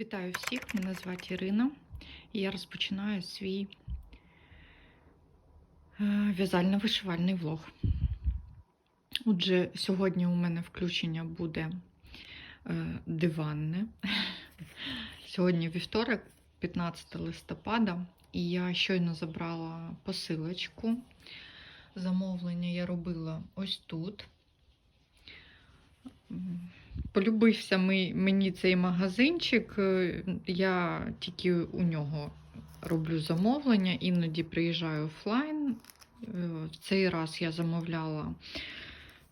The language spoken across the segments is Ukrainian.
Вітаю всіх! Мене звати Ірина і я розпочинаю свій е, в'язально-вишивальний влог. Отже, сьогодні у мене включення буде е, диванне. Сьогодні вівторок, 15 листопада, і я щойно забрала посилочку. Замовлення я робила ось тут. Полюбився мені цей магазинчик. е, Я тільки у нього роблю замовлення, іноді приїжджаю офлайн. Е, В цей раз я замовляла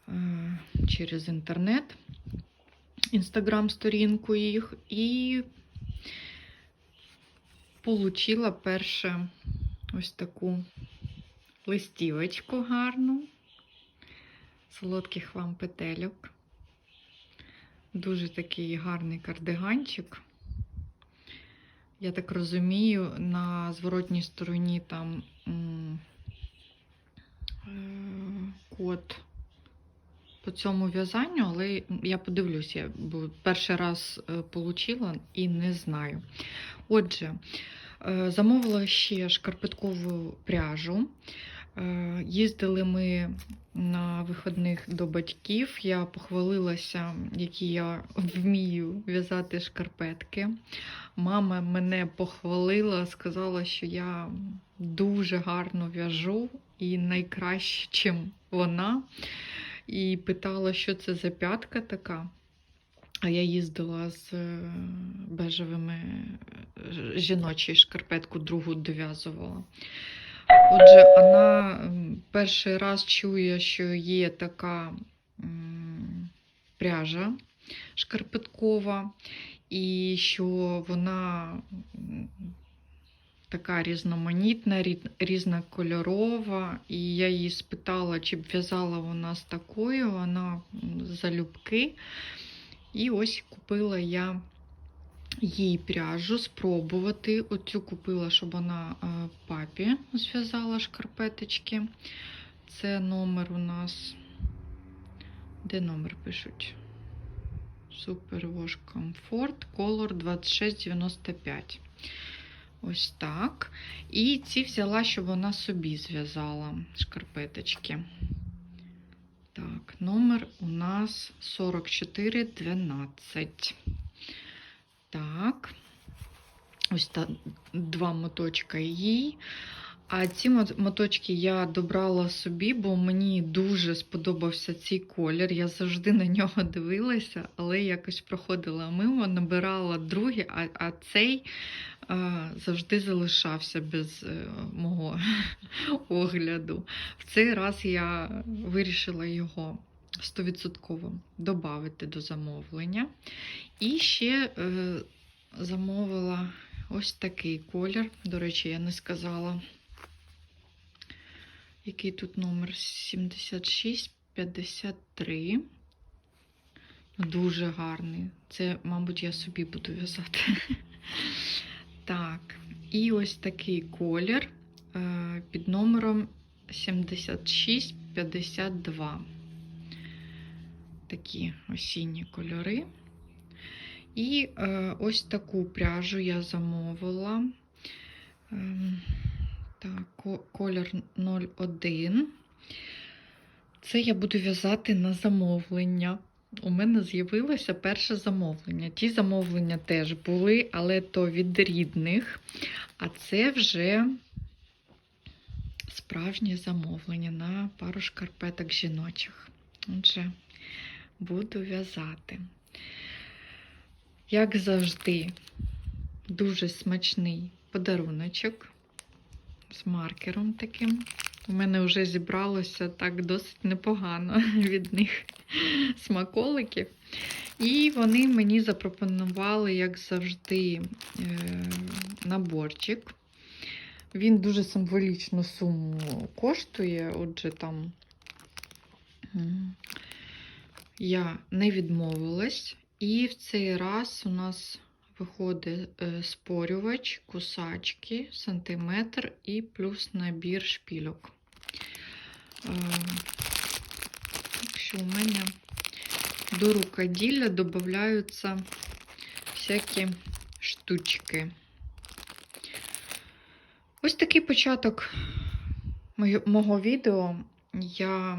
е, через інтернет, інстаграм-сторінку їх і получила перше ось таку листівочку гарну. Солодких вам петельок. Дуже такий гарний кардиганчик. Я так розумію, на зворотній стороні там е, код по цьому в'язанню, але я подивлюся, бо перший раз е, получила і не знаю. Отже, е, замовила ще шкарпеткову пряжу. Е, Їздили ми на виходних до батьків. Я похвалилася, які я вмію в'язати шкарпетки. Мама мене похвалила, сказала, що я дуже гарно в'яжу і найкраще, чим вона. І питала, що це за п'ятка така. А я їздила з е, бежевими е, жіночі шкарпетку другу дов'язувала. Отже, вона перший раз чує, що є така пряжа шкарпеткова, і що вона така різноманітна, різнокольорова. І я її спитала, чи б в'язала вона з такою, вона залюбки. І ось купила я їй пряжу спробувати. Оцю купила, щоб вона е, папі зв'язала шкарпеточки. Це номер у нас. Де номер пишуть? Super Wash Comfort Color 2695. Ось так. І ці взяла, щоб вона собі зв'язала шкарпеточки. Так, номер у нас 4412. Так. Ось та, два моточка їй. А ці моточки я добрала собі, бо мені дуже сподобався цей колір. Я завжди на нього дивилася, але якось проходила мимо, набирала другий, а, а цей а, завжди залишався без е, мого огляду. В цей раз я вирішила його 100% додати до замовлення. І ще е, замовила ось такий колір. До речі, я не сказала, який тут номер 7653. Дуже гарний. Це, мабуть, я собі буду в'язати. Так, і ось такий колір е, під номером 7652. Такі осінні кольори. І е, ось таку пряжу я замовила. Ем, так, колір 01. Це я буду в'язати на замовлення. У мене з'явилося перше замовлення. Ті замовлення теж були, але то від рідних. А це вже справжнє замовлення на пару шкарпеток жіночих. Отже, буду в'язати. Як завжди, дуже смачний подаруночок з маркером таким. У мене вже зібралося так досить непогано від них смаколиків. І вони мені запропонували, як завжди, е, наборчик. Він дуже символічну суму коштує. Отже, там я не відмовилась. І в цей раз у нас виходить е, спорювач, кусачки, сантиметр і плюс набір шпільок. Е, Так що у мене до рукоділля додаються всякі штучки. Ось такий початок мого відео. Я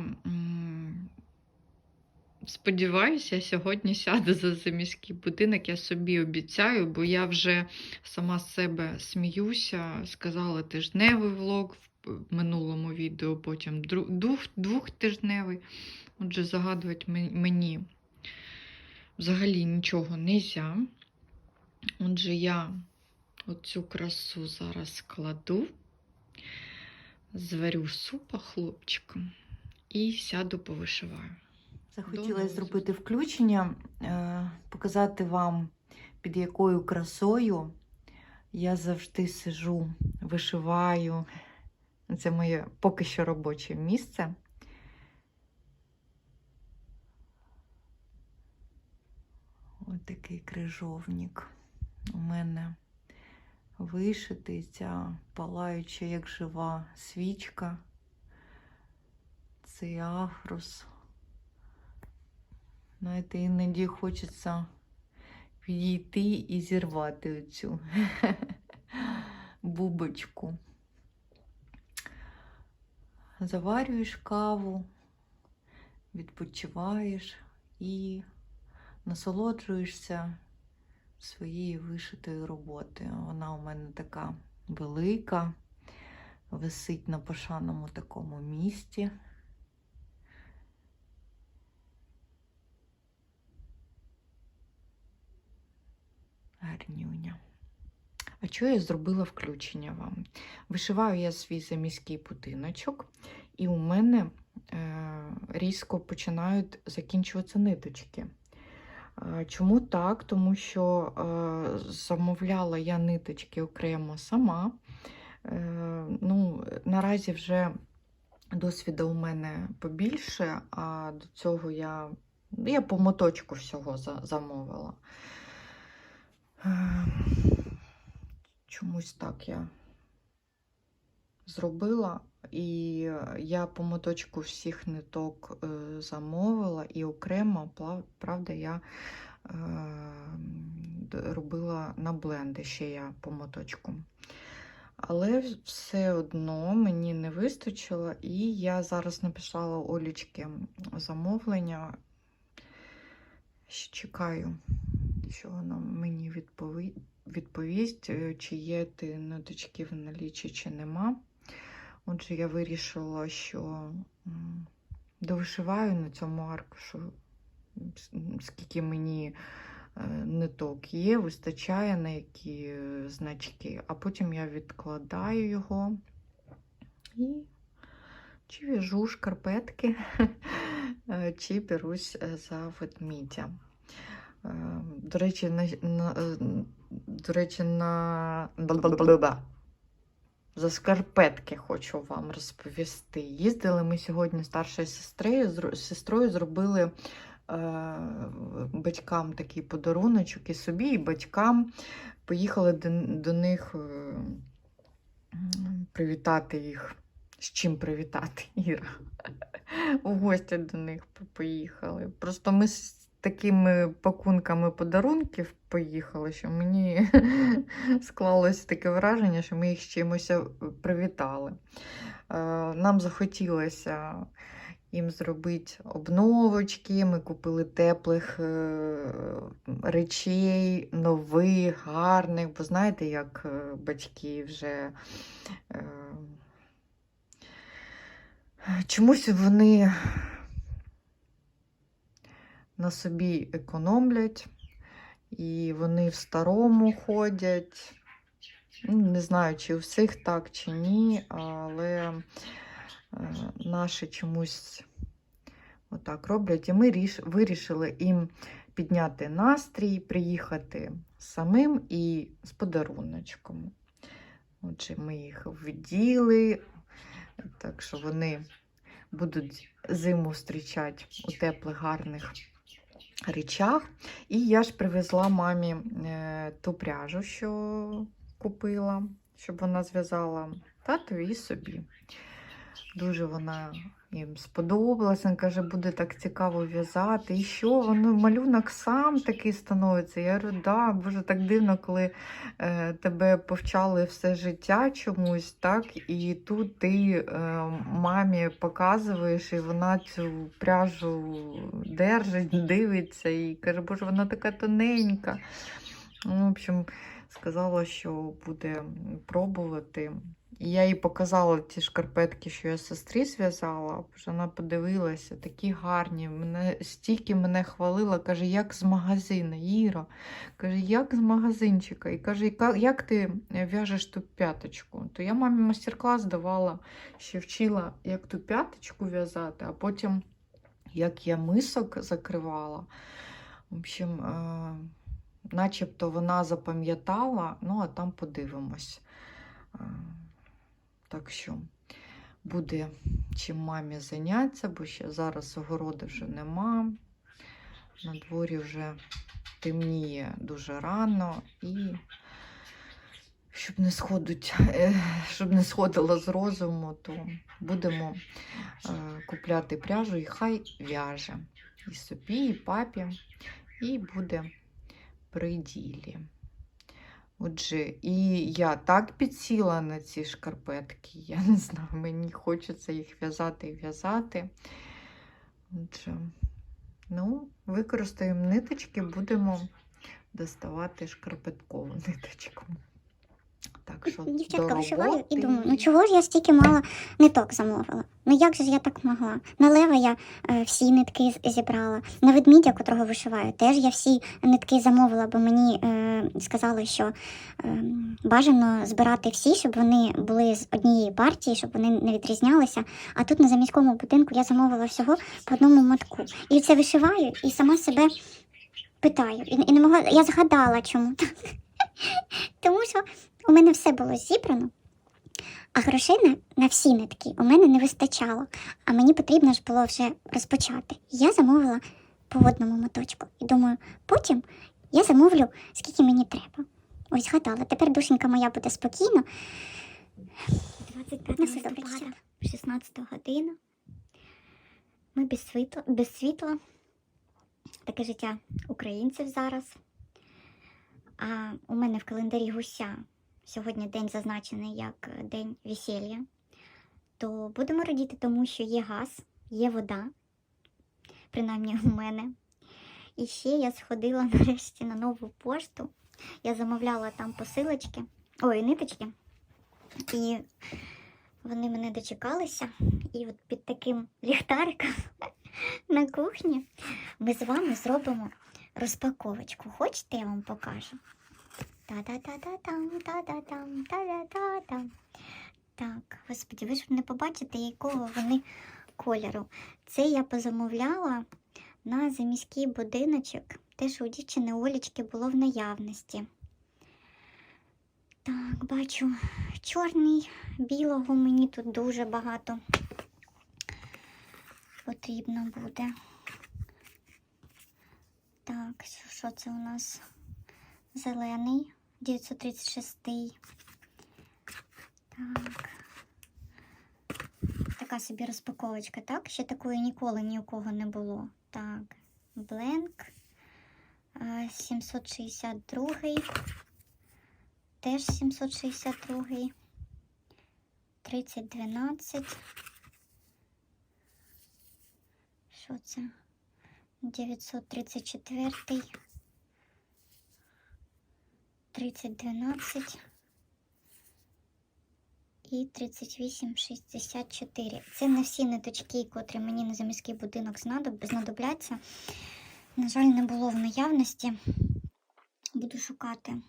сподіваюся, я сьогодні сяду за заміський будинок. Я собі обіцяю, бо я вже сама з себе сміюся. Сказала тижневий влог в минулому відео, потім двох, двохтижневий. Отже, загадувати мені взагалі нічого не можна. Отже, я оцю красу зараз складу, зварю супа хлопчиком і сяду повишиваю. Нових зробити включення, е, показати вам, під якою красою я завжди сижу, вишиваю. Це моє поки що робоче місце. Ось такий крижовник у мене вишитий, ця палаюча, як жива свічка. Цей афрос. Знаєте, іноді хочеться підійти і зірвати оцю бубочку. Заварюєш каву, відпочиваєш і насолоджуєшся своєю вишитою роботою. Вона у мене така велика, висить на пошаному такому місці. Гарнюня. А чого я зробила включення вам? Вишиваю я свій заміський будиночок, і у мене е, різко починають закінчуватися ниточки. Чому так? Тому що е, замовляла я ниточки окремо сама. Е, ну, наразі вже досвіду у мене побільше, а до цього я, я по моточку всього за- замовила. Е, Чомусь так я зробила, і я по моточку всіх ниток е, замовила, і окремо, правда, я е, робила на бленди ще я по моточку. Але все одно мені не вистачило, і я зараз написала Олічки замовлення. Ще Чекаю, що вона мені відпові... відповість, е, чи є ти ниточки в налічі, чи нема. Отже, я вирішила, що довишиваю на цьому аркушу, скільки мені е, ниток є, вистачає на які е, значки, а потім я відкладаю його і чи в'яжу шкарпетки, чи берусь за ведмідя. До речі, на, на, е, до речі, на за шкарпетки хочу вам розповісти. Їздили ми сьогодні старшою сестрою, зро- сестрою зробили е, батькам такий подаруночок і собі, і батькам. Поїхали до, до них е, привітати їх. З чим привітати, Іра? У гості до них поїхали. Просто ми з такими пакунками подарунків поїхали, що мені склалося таке враження, що ми їх з чимось привітали. Е, Нам захотілося їм зробити обновочки. Ми купили теплих е, речей, нових, гарних, бо знаєте, як е, батьки вже. Чомусь вони на собі економлять, і вони в старому ходять. Ну, Не знаю, чи у всіх так, чи ні, але е, наші чомусь отак роблять. І ми ріш, вирішили їм підняти настрій, приїхати самим і з подаруночком. Отже, ми їх вділи, так що вони будуть зиму зустрічати у теплих, гарних речах. І я ж привезла мамі е, ту пряжу, що купила, щоб вона зв'язала тату і собі. Дуже вона їм сподобалась. Він каже, буде так цікаво в'язати. І що? Воно малюнок сам такий становиться. Я говорю, да, боже, так дивно, коли е, тебе повчали все життя чомусь, так? І тут ти е, мамі показуєш, і вона цю пряжу держить, дивиться і каже, боже, вона така тоненька. Ну, в общем, сказала, що буде пробувати. Я їй показала ті шкарпетки, що я сестрі зв'язала. Вона подивилася, такі гарні. Мене стільки мене хвалила, каже, як з магазину. Іра, каже, як з магазинчика. І каже, як ти в'яжеш ту п'яточку? То я мамі мастер-клас давала, ще вчила, як ту п'яточку в'язати, а потім як я мисок закривала. В общем, е, начебто вона запам'ятала, ну а там подивимось. Так що буде чим мамі зайнятися, бо ще зараз огороди вже нема. На дворі вже темніє дуже рано і щоб не сходить, е, щоб не сходило з розуму, то будемо е, купляти пряжу і хай в'яже. І собі, і папі, і буде при ділі. Отже, і я так підсіла на ці шкарпетки, я не знаю, мені хочеться їх в'язати і в'язати. Отже, ну, використаємо ниточки, будемо доставати шкарпеткову ниточку. Так що Дівчатка вишиваю і думаю, ну чого ж я стільки мало ниток замовила? Ну як же ж я так могла? На лева я е, всі нитки зібрала. На ведмідя, котрого вишиваю, теж я всі нитки замовила, бо мені е, сказали, що е, бажано збирати всі, щоб вони були з однієї партії, щоб вони не відрізнялися. А тут на заміському будинку я замовила всього по одному мотку. І це вишиваю і сама себе питаю. І, і не могла. Я згадала чому. Тому що у мене все було зібрано, а грошей на, на всі нитки у мене не вистачало. А мені потрібно ж було вже розпочати. Я замовила по одному моточку. І думаю, потім я замовлю, скільки мені треба. Ось згадала, тепер душенька моя буде спокійно. 25 На листопада, дівчата. 16 година. Ми без світла, без світла. Таке життя українців зараз. А у мене в календарі гуся сьогодні день зазначений як е, день весілля. То будемо радіти тому, що є газ, є вода, принаймні у мене. І ще я сходила нарешті на нову пошту. Я замовляла там посилочки, ой, ниточки. І вони мене дочекалися, і от під таким ліхтариком на кухні ми з вами зробимо розпаковочку. Хочете, я вам покажу? Та-та-та-та-там, та-та-там, та-та-та-там. Так, господі, ви ж не побачите, якого вони кольору. Це я позамовляла на заміський будиночок, те, що у дівчини Олічки було в наявності. Так, бачу чорний, білого мені тут дуже багато потрібно буде. Так, що це у нас? Зелений, 936. Так. Така собі розпаковочка, так? Ще такої ніколи ні у кого не було. Так, Бленк. е, 762. Теж 762. 3012. Що це? 934. 3012. І 3864. Це не всі ниточки, котрі мені на заміський будинок знадобляться. На жаль, не було в наявності. Буду шукати.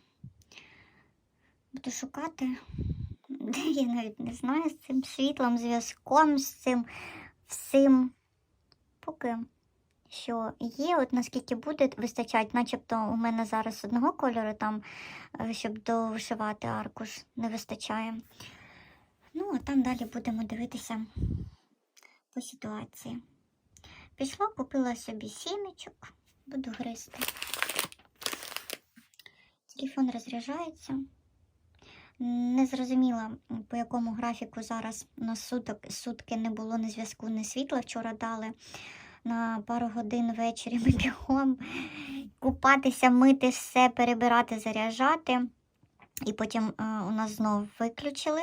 Буду шукати. Я навіть не знаю з цим світлом, зв'язком, з цим всім. Поки що є, от наскільки буде вистачать, начебто у мене зараз одного кольору там, е, щоб довишивати аркуш, не вистачає. Ну, а там далі будемо дивитися по ситуації. Пішла, купила собі сімечок, буду гризти. Телефон розряджається. Не зрозуміла, по якому графіку зараз у нас суток, сутки не було ні зв'язку, ні світла. Вчора дали на пару годин ввечері ми бігом купатися, мити все, перебирати, заряджати. І потім е, у нас знов виключили.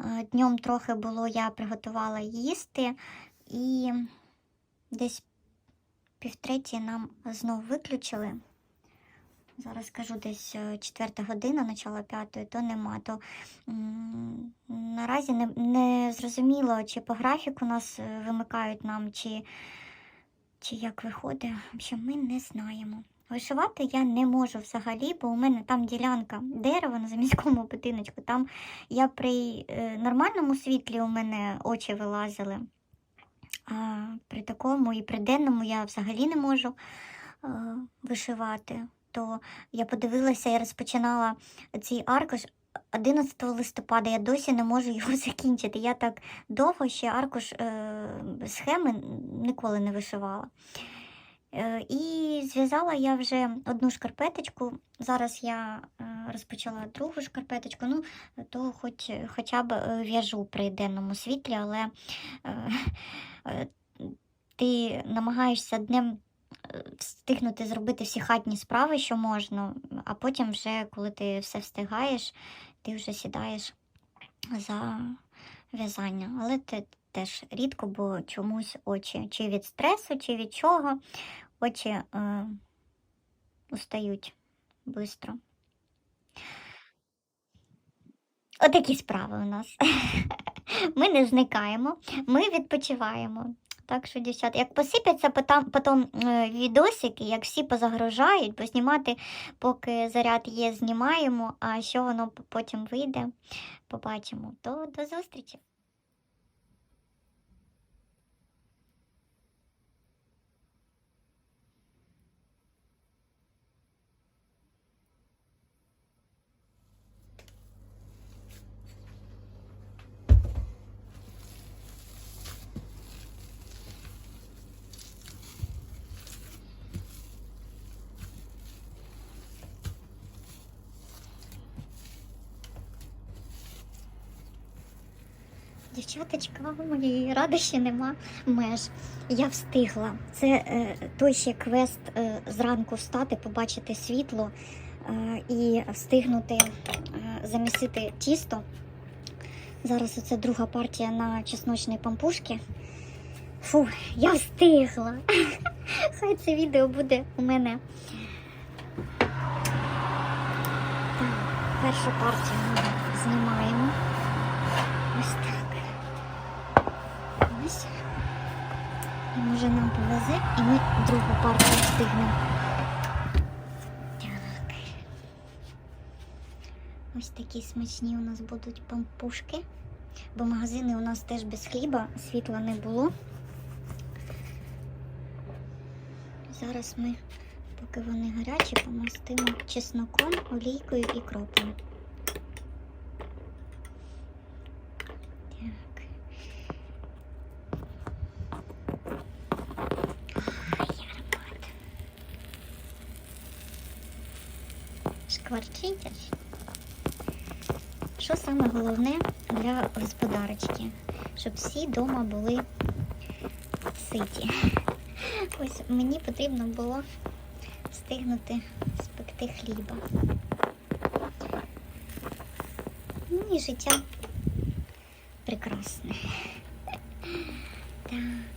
Е, днем трохи було, я приготувала їсти, і десь півтреті нам знов виключили. Зараз кажу, десь е, четверта година, начало п'ятої, то нема. То наразі не, не зрозуміло, чи по графіку нас вимикають нам, чи, чи як виходить. Общем, ми не знаємо. Вишивати я не можу взагалі, бо у мене там ділянка дерева на заміському будиночку. Там я при е, нормальному світлі у мене очі вилазили. А при такому і при денному я взагалі не можу е, вишивати. То я подивилася і розпочинала цей аркуш 11 листопада. Я досі не можу його закінчити. Я так довго ще аркуш е, схеми ніколи не вишивала. Е, І зв'язала я вже одну шкарпеточку. Зараз я е, розпочала другу шкарпеточку. Ну, то хоч, хоча б е, в'яжу при денному світлі, але е, е, ти намагаєшся днем е, встигнути зробити всі хатні справи, що можна, а потім, вже, коли ти все встигаєш, ти вже сідаєш за в'язання. Але це теж рідко, бо чомусь очі чи від стресу, чи від чого очі е, устають швидко. Отакі справи у нас. Ми не зникаємо, ми відпочиваємо. Так що, дівчата, як посипяться потом, потім е, відосики, як всі позагружають, бо знімати, поки заряд є, знімаємо, а що воно потім вийде, побачимо. То до зустрічі! Дівчаточка, моєї радощі нема меж. Я встигла. Це е, той ще квест е, зранку встати, побачити світло е, і встигнути е, замісити тісто. Зараз оце друга партія на чесночні пампушки. Фу, я встигла. Хай це відео буде у мене. Так, першу партію ми знімаємо. І може нам повезе, і ми другу партію встигнемо. Так. Ось такі смачні у нас будуть пампушки. Бо магазини у нас теж без хліба, світла не було. Зараз ми, поки вони гарячі, помастимо чесноком, олійкою і кропом. Саме головне для господарочки? Щоб всі вдома були ситі. Ось мені потрібно було встигнути спекти хліба. Ну і життя прекрасне. Так.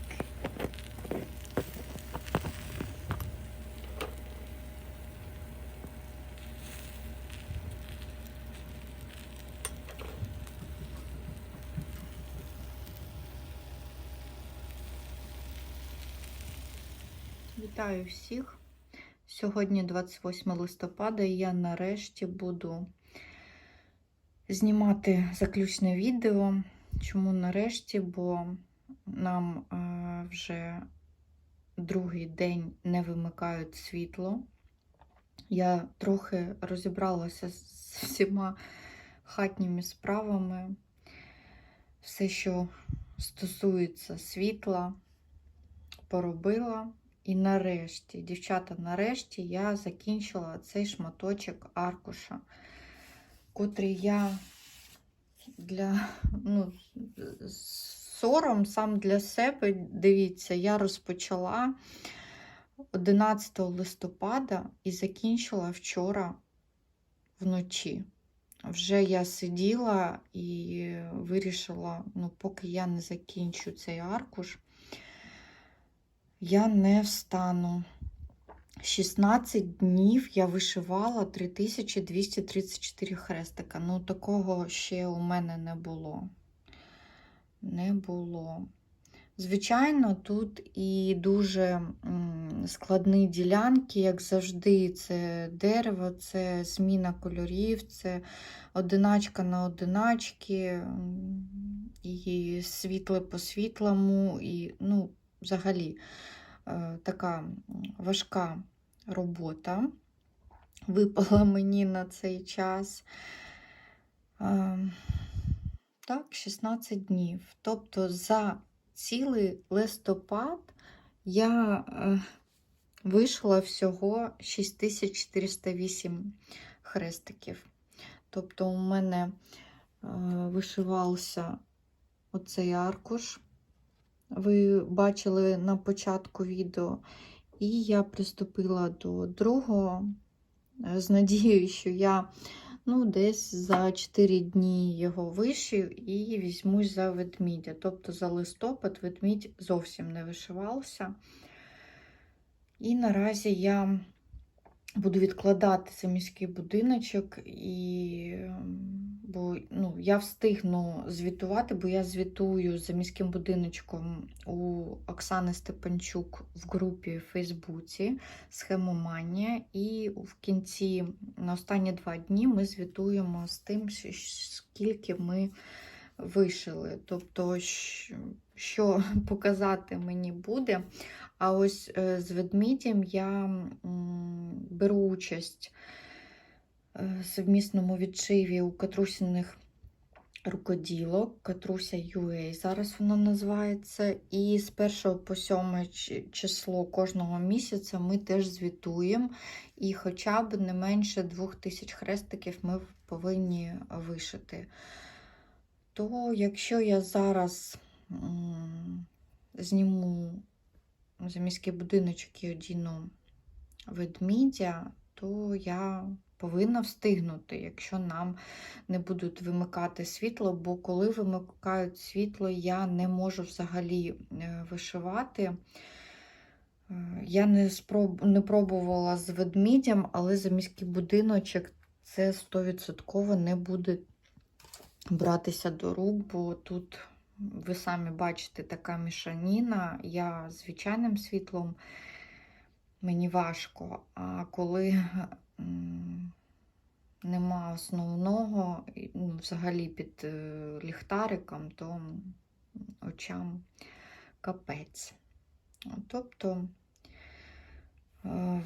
Вітаю всіх. Сьогодні 28 листопада, і я нарешті буду знімати заключне відео. Чому нарешті? Бо нам е, вже другий день не вимикають світло. Я трохи розібралася з всіма хатніми справами. Все, що стосується світла, поробила. І нарешті, дівчата, нарешті я закінчила цей шматочок аркуша. котрий я для ну, сором сам для себе, дивіться, я розпочала 11 листопада і закінчила вчора вночі. Вже я сиділа і вирішила, ну, поки я не закінчу цей аркуш, я не встану. 16 днів я вишивала 3234 хрестика. Ну, такого ще у мене не було. Не було. Звичайно, тут і дуже складні ділянки, як завжди, це дерево, це зміна кольорів, це одиначка на одиначки, і світле по світлому, і, ну, взагалі, е, така важка робота випала мені на цей час. Е, Так, 16 днів. Тобто за цілий листопад я е, вийшла всього 6408 хрестиків. Тобто у мене е, вишивався оцей аркуш. Ви бачили на початку відео. І я приступила до другого е, з надією, що я ну, десь за 4 дні його вишив і візьмусь за ведмідя. Тобто за листопад ведмідь зовсім не вишивався. І наразі я буду відкладати цей міський будиночок, і, ем, бо ну, я встигну звітувати, бо я звітую за міським будиночком у Оксани Степанчук в групі в Фейсбуці Схемоманія. І в кінці на останні два дні ми звітуємо з тим, скільки ми вишили. Тобто, що показати мені буде. А ось е, з ведмідем я беру участь совмісному відшиві у Катрусіних рукоділок, Катруся UA зараз вона називається. І з 1 по 7 число кожного місяця ми теж звітуємо. І хоча б не менше 2000 хрестиків ми повинні вишити. То якщо я зараз зніму за міський будиночок і одіну ведмідя, то я повинна встигнути, якщо нам не будуть вимикати світло, бо коли вимикають світло, я не можу взагалі е, вишивати. Е, Я не, спроб... не пробувала з ведмідям, але за міський будиночок це 100% не буде братися до рук, бо тут ви самі бачите така мішаніна. Я звичайним світлом мені важко. А коли нема основного, ну, взагалі під е, ліхтариком, то очам капець. Тобто, е,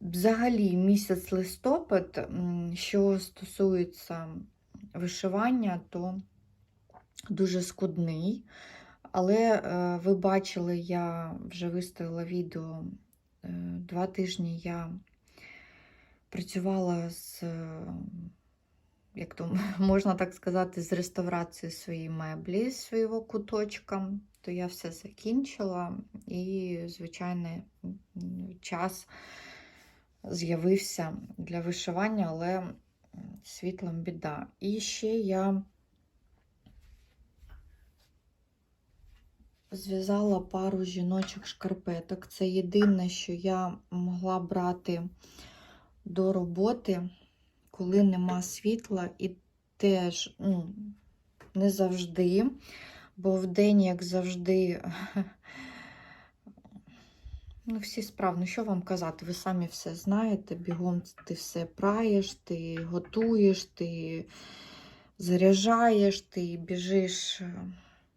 взагалі, місяць листопад, що стосується вишивання, то дуже скудний. Але е, ви бачили, я вже виставила відео. Два тижні я працювала з, як то можна так сказати, з реставрацією своєї меблі, свого куточка. То я все закінчила, і, звичайно, час з'явився для вишивання, але світлом біда. І ще я зв'язала пару жіночих шкарпеток. Це єдине, що я могла брати до роботи, коли нема світла, і теж ну, не завжди, бо в день, як завжди, ну, всі справи, ну що вам казати, ви самі все знаєте, бігом ти все праєш, ти готуєш, ти заряджаєш, ти біжиш.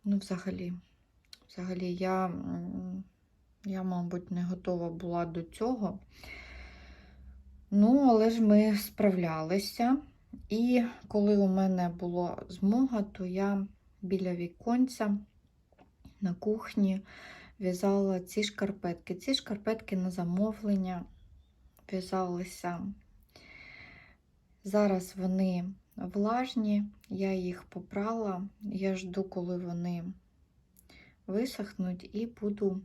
Ну, взагалі. Взагалі, я, я, мабуть, не готова була до цього. Ну, але ж ми справлялися. І коли у мене була змога, то я біля віконця на кухні в'язала ці шкарпетки. Ці шкарпетки на замовлення в'язалися Зараз вони влажні, я їх попрала. Я жду, коли вони висохнуть, і буду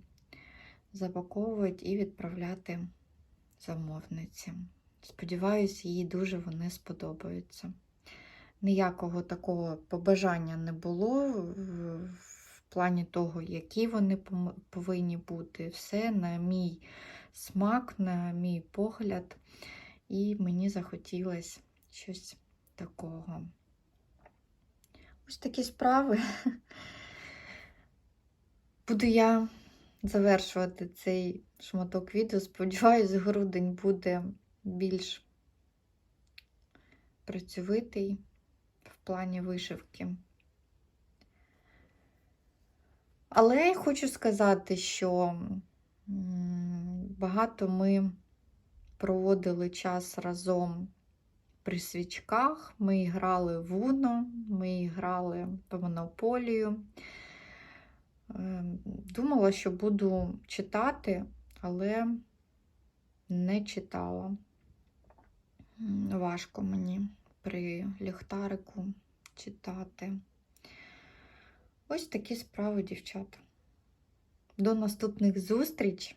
запаковувати і відправляти замовниці. Сподіваюсь, їй дуже вони сподобаються. Ніякого такого побажання не було в, плані того, які вони повинні бути. Все на мій смак, на мій погляд. І мені захотілося щось такого. Ось такі справи. Буду я завершувати цей шматок відео. Сподіваюсь, грудень буде більш працьовитий в плані вишивки. Але я хочу сказати, що багато ми проводили час разом при свічках. Ми грали в Уно, ми грали в Монополію. Ем, Думала, що буду читати, але не читала. Важко мені при ліхтарику читати. Ось такі справи, дівчата. До наступних зустріч!